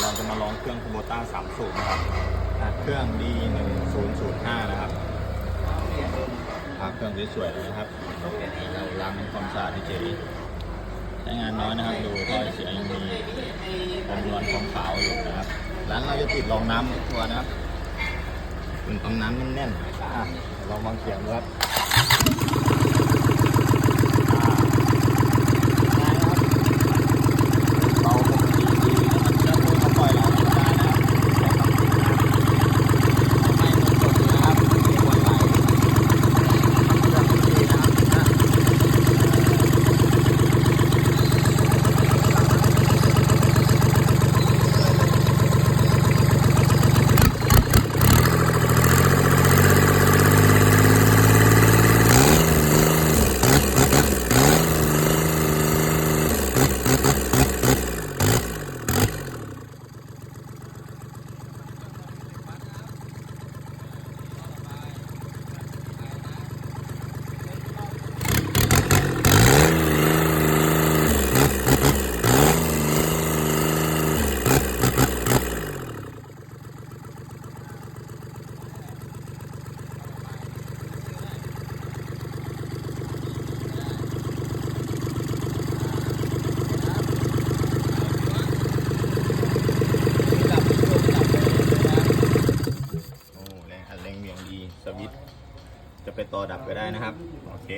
เราจะมาลองเครื่องคูโบต้า3สูบนะครับเครื่อง D1005 นะครับพาเครื่องสวยๆเลยนะครับเราล้างทำความสะอาดเฉยๆใช้งานน้อยนะครับ ดูท่อเสียยังมีความนวลความขาวอยู่นะครับ ร้านเราจะติดรองน้ำทุกตัวนะครับเป็นปั๊มน้ำแน่นๆเดี๋ยวลองวางเสียงดูครับอ่า เราปกติดีนะครับจะพูดเขาปล่อยเราธรรมดานะครับแต่บางทีนะครับไม่เหมือนกดเลยนะครับมีคนไหลเรื่องดีนะครับนะโอ้แรงอัดแรงเหวี่ยงดี สวิตช์ จะไปต่อดับก็ได้นะครับ โอเค